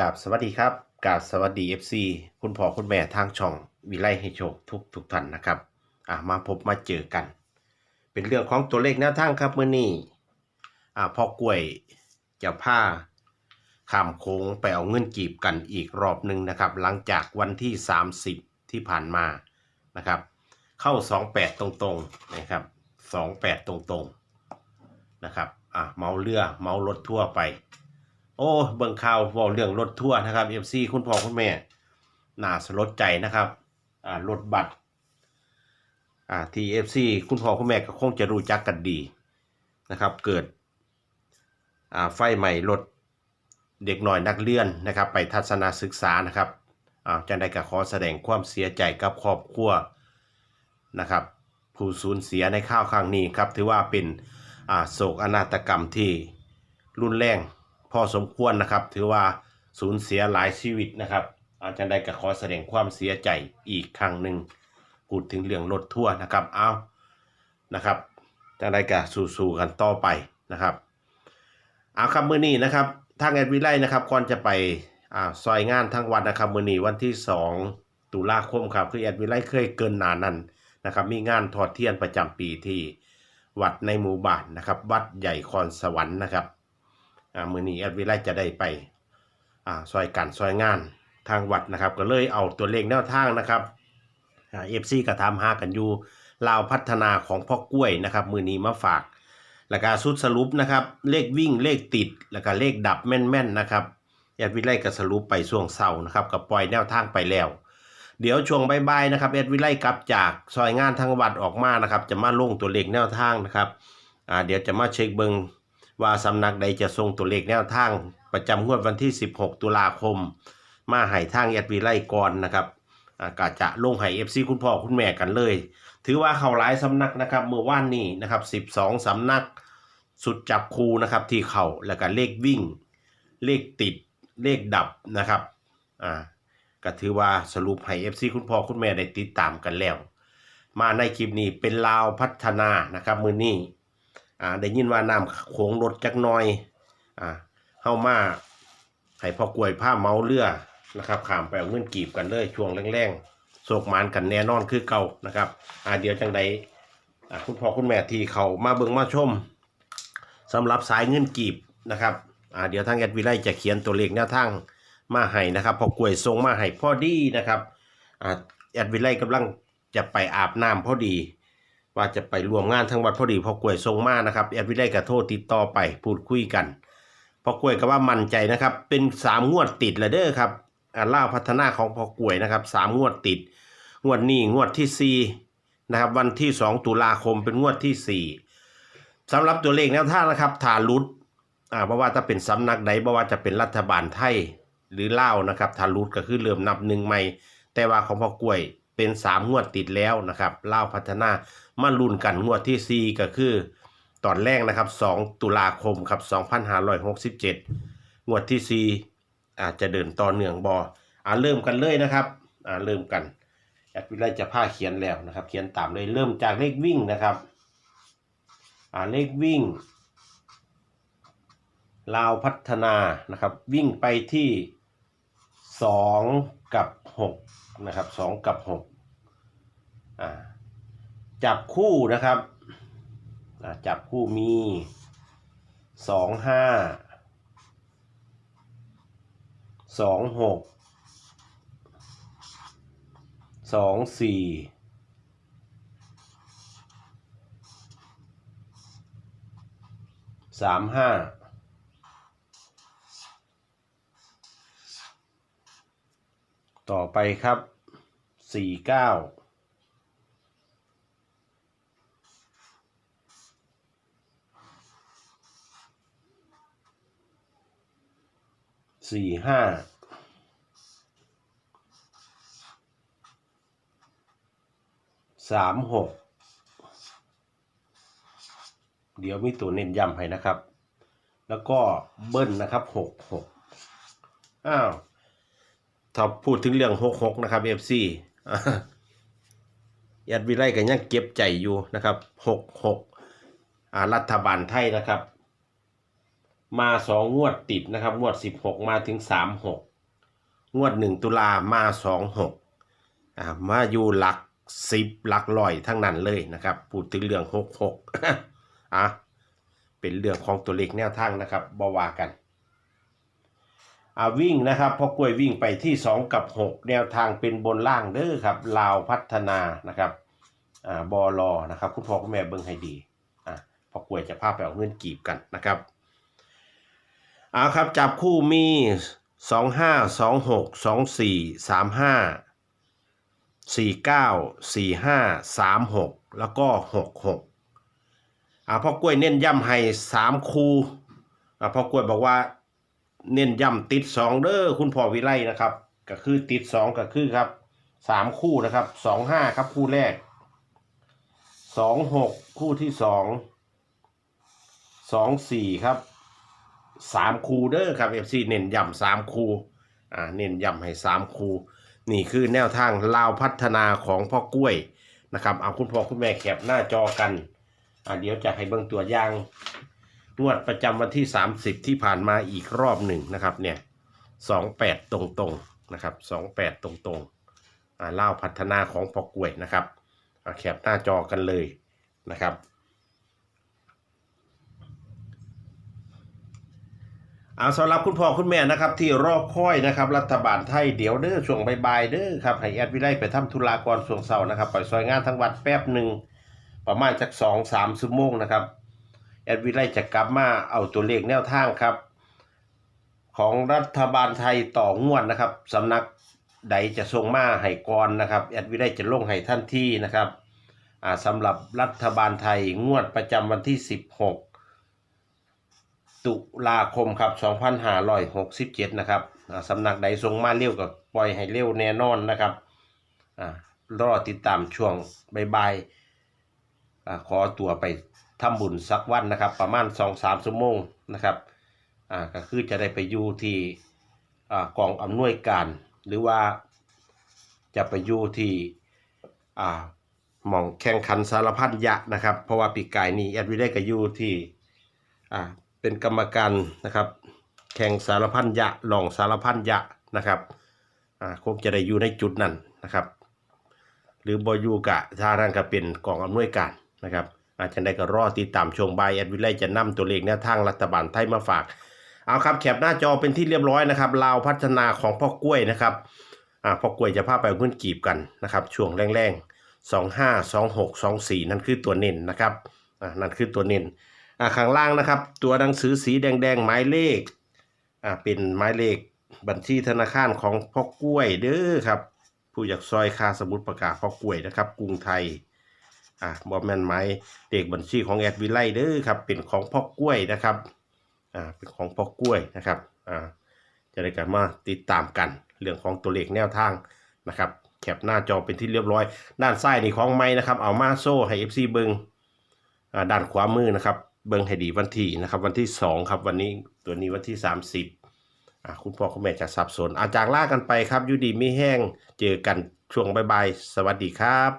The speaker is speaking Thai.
กราบสวัสดีครับกราบสวัสดี FC คุณพ่อคุณแม่ทางช่องวิไลให้โชคทุกทุกท่านนะครับอะมาพบมาเจอกัน เป็นเรื่องของตัวเลขแนวทางครับเมื้อนี้อะพ่อกล้วยจะพาข้ามโค้งไปเอาเงินกีบกันอีกรอบหนึ่งนะครับ หลังจากวันที่ 30 ที่ผ่านมานะครับ เข้า 28 ตรงๆนะครับ 28 ตรงๆนะครับอะเมาเรือเมารถทั่วไป โอ้เบิ่งข่าวบอกเรื่องรถทั่วนะครับ FC คุณพ่อคุณแม่น่าสลดใจนะครับอ่ารถบัตรอ่าที่ FC คุณพ่อคุณแม่ก็คงจะรู้จักกันดีนะครับ เกิดอ่าไฟใหม่รถเด็กหน่อยนักเรียนนะครับ ไปทัศนศึกษานะครับอ่าจังได้ก็ขอแสดงความเสียใจกับครอบครัวนะครับ ผู้สูญเสียในข้าวครั้งนี้ครับถือว่าเป็นอ่าโศกอนาตกรรมที่รุนแรง พอสมควรนะครับ ถือว่าสูญเสียหลายชีวิตนะครับอาจารย์ได้ก็ขอแสดงความเสียใจอีกครั้งหนึ่งพูดถึงเรื่องรถทั่วนะครับเอานะครับอาจารย์ได้ก็สู้ๆกันต่อไปนะครับเอาครับมื้อนี้นะครับทางแอดวิไลนะครับก่อนจะไปอ่าซอยงานทั้งวันนะครับมื้อนี้วันที่ 2 ตุลาคมครับคือแอดวิไลเคยเกินหนานั้นนะครับมีงานทอดเทียนประจำปีที่วัดในหมู่บ้านนะครับ วัดใหญ่คอนสวรรค์นะครับ อ่ามือนี้แอดวิไลจะได้ไปอ่าซอยกันซอยงานทางวัดนะครับ ก็เลยเอาตัวเลขแนวทางนะครับอ่าเอฟซีก็ทำหากันอยู่ลาวพัฒนาของพ่อกล้วยนะครับ มือนี้มาฝากแล้วก็สุดสรุปนะครับ เลขวิ่งเลขติดแล้วก็เลขดับแม่นๆนะครับแอดวิไลก็สรุปไปช่วงเศร้านะครับกับปล่อยแนวทางไปแล้ว เดี๋ยวช่วงบ่ายๆนะครับแอดวิไลกลับจากซอยงานทางวัดออกมานะครับ จะมาลงตัวเลขแนวทางนะครับอ่าเดี๋ยวจะมาเช็คเบิง ว่าสำนักใดจะส่งตัวเลขแนวทาง ประจำงวดวันที่ 16 ตุลาคม มาให้ทางแอดวีไลก่อนนะครับอากาจะลงให้ FC คุณพ่อคุณแม่กันเลย ถือว่าเขาหลายสำนักนะครับเมื่อว่านนี้นะครับ 12สำนักสุดจับคูนะครับที่เข่าแล้วก็เลขวิ่ง เลขติดเลขดับนะครับอ่าก็ถือว่าสรุปให้ FC คุณพ่อคุณแม่ได้ติดตามกันแล้ว มาในคลิปนี้เป็นลาวพัฒนานะครับมือนี้ อ่าได้ยินว่าน้ำโขงรถจักหน่อยอ่าเข้ามาให้พ่อกล้วยผ้าเมาเรือนะครับขามไปเอาเงินกีบกันเลยช่วงแรงๆโศกมานกันแน่นอนคือเก่านะครับอ่าเดี๋ยวจังใดอ่าคุณพ่อคุณแม่ที่เขามาเบิ่งมาชมสำหรับสายเงินกีบนะครับอ่าเดี๋ยวทางแอดวิไลจะเขียนตัวเลขแนวทางมาให้นะครับพ่อกล้วยส่งมาให้พอดีนะครับอ่าแอดวิไลกำลังจะไปอาบน้ำพอดี ว่าจะไปรวมงานทั้งวัดพอดีพอกล้วยทรงมานะครับแอดวิไลกับโทษติดต่อไปพูดคุยกันพอกล้วยก็ว่ามั่นใจนะครับ เป็นสามงวดติดแล้วเด้อครับอ่าล่าพัฒนาของพอกล้วยนะครับสามงวดติด งวดนี้งวดที่สี่นะครับวันที่สองตุลาคมเป็นงวดที่สี่สำหรับตัวเลขแนวทานะครับฐานรุดอ่าเพราะว่าถ้าเป็นสำนักใดเพราะว่าจะเป็นรัฐบาลไทยหรือเล่านะครับฐานรุดก็คือเริ่มนับหนึ่งใหม่แต่ว่าของพอกล้วย เป็นสามงวดติดแล้วนะครับเล่าวพัฒนามาลุ้นกันงวดที่ 4 ก็คือ ตอนแรกนะครับ 2 ตุลาคมครับ2567 งวดที่ 4 อาจจะเดินต่อเนื่องบออ่าเริ่มกันเลยนะครับอ่าเริ่มกันแอดวิไลจะผ้าเขียนแล้วนะครับ เขียนตามเลยเริ่มจากเลขวิ่งนะครับอ่าเลขวิ่งลาวพัฒนานะครับ วิ่งไปที่ 2กับ6นะครับ2กับ6อ่าจับคู่นะครับจับคู่มีสองห้าสองหกสองสี่สามห้า ต่อไปครับสี่เก้าสี่ห้าสามหกเดี๋ยวมีตัวเน้นย้ำให้นะครับ แล้วก็เบิ้ลนะครับหกหกอ้าว ถ้าพูดถึงเรื่องหกหกนะครับเอฟซียัดวิไลกันยังเก็บใจอยู่นะครับหกหกอ่ารัฐบาลไทยนะครับ มาสองงวดติดนะครับ งวดสิบหกมาถึงสามหกงวดหนึ่งตุลามาสองหกอ่ามาอยู่หลักสิบหลักร้อยทั้งนั้นเลยนะครับ พูดถึงเรื่องหกหกอะเป็นเรื่องของตัวเลขแนวทางนะครับบวากัน วิ่งนะครับพอกล้วยวิ่งไปที่สองกับหกแนวทางเป็นบนล่างเด้อครับลาวพัฒนานะครับอบอลอนะครับคุณพ่อคุณแม่เบิ่งให้ดีอ่าพอกล้วยจะพาไปเอาเงินกีบกันนะครับเอาครับจับคู่มีสองห้าสองหกสองสี่สามห้าสี่เก้าสี่ห้าสามหกแล้วก็หกหกอ่าพ่อกล้วยเน้นย้ำให้สามคู่อ่าพ่อกล้วยบอกว่า เน้นย้ำติดสองเด้อคุณพ่อวิไลนะครับ ก็คือติดสองก็คือครับสามคู่นะครับสองห้าครับคู่แรกสองหกคู่ที่สองสองสี่ครับสามคูเด้อครับ FC เน้นย้ำสามคูอ่าเน้นย้ำให้สามคูนี่คือแนวทางลาวพัฒนาของพ่อกล้วยนะครับเอาคุณพ่อคุณแม่แคปหน้าจอกันอ่าเดี๋ยวจะให้เบิ่งตัวอย่าง งวดประจำวันที่ 30 ที่ผ่านมาอีกรอบหนึ่งนะครับเนี่ย28ตรงๆนะครับ28ตรงๆอ่าลาพัฒนาของพ่อกล้วยนะครับอ่าแคปหน้าจอกันเลยนะครับเอาสำหรับคุณพ่อคุณแม่นะครับที่รอคอยนะครับรัฐบาลไทยเดี๋ยวเด้อช่วงบ่ายๆเด้อครับให้แอดวิไลไปทำธุระก่อนช่วงเสาร์นะครับไปซอยงานทั้งวัดแป๊บหนึ่งประมาณจักสองสามชั่วโมงนะครับ แอดวิไลจะกลับมาเอาตัวเลขแนวทางครับ ของรัฐบาลไทยต่องวดนะครับสำนักใดจะส่งมาให้ก่อนนะครับแอดวิไลจะลงให้ท่านที่นะครับสำหรับรัฐบาลไทยงวดประจำวันที่ 16 ตุลาคมครับ 2567 นะครับสำนักใดทรงมาเร็วกับปล่อยให้เร็วแน่นอนนะครับรอติดตามช่วงบายๆขอตัวไป ทำบุญสักวันนะครับ ประมาณ2-3ชั่วโมงนะครับอ่าก็คือจะได้ไปอยู่ที่อ่ากองอำนวยการ หรือว่าจะไปอยู่ที่อ่าหม่องแข่งขันสารพัดยะนะครับ เพราะว่าปีกายนี้แอดวิได้ก็อยู่ที่อ่าเป็นกรรมการนะครับ แข่งสารพันยะลองสารพันยะนะครับอ่าคงจะได้อยู่ในจุดนั้นนะครับ หรือบอยูกะทางนั้นก็เป็นกองอำนวยการนะครับ อาจจะได้ก็รอติดตามชวงบายแอดวิไลจะนำตัวเลขแนวทางรัฐบาลไทยมาฝาก เอาครับแคปหน้าจอเป็นที่เรียบร้อยนะครับลาวพัฒนาของพ่อกล้วยนะครับอ่าพ่อกล้วยจะพาไปเอาเงินกีบกันนะครับช่วงแรงๆสองห้าสองหกสองสี่นั่นคือตัวเน้นนะครับอ่านั่นคือตัวเน้นอ่าข้างล่างนะครับ ตัวหนังสือสีแดงๆหมายเลขอ่าเป็นหมายเลขบัญชีธนาคารของพ่อกล้วยเด้อครับผู้อยากซอยคาสมุดประกาศพ่อกล้วยนะครับ กรุงไทย อ่าบอแมนหมายเลขบัญชีของแอดวิไลเด้อครับเป็นของพ่อกล้วยนะครับอ่าเป็นของพ่อกล้วยนะครับอ่าจะได้กันมาติดตามกันเรื่องของตัวเลขแนวทางนะครับแคปหน้าจอเป็นที่เรียบร้อย ด้านซ้ายนี่ของไม้นะครับ เอามาโซ่ให้ FC เบิงอ่าด้านขวามือนะครับ เบิงให้ดีวันที่นะครับ วันที่ 2 ครับวันนี้ตัวนี้วันที่ 30อ่าคุณพ่อคุณแม่จะสับสนอาจากล่ากันไปครับยูดีไม่แห้งเจอกันช่วงบ่ายๆสวัสดีครับ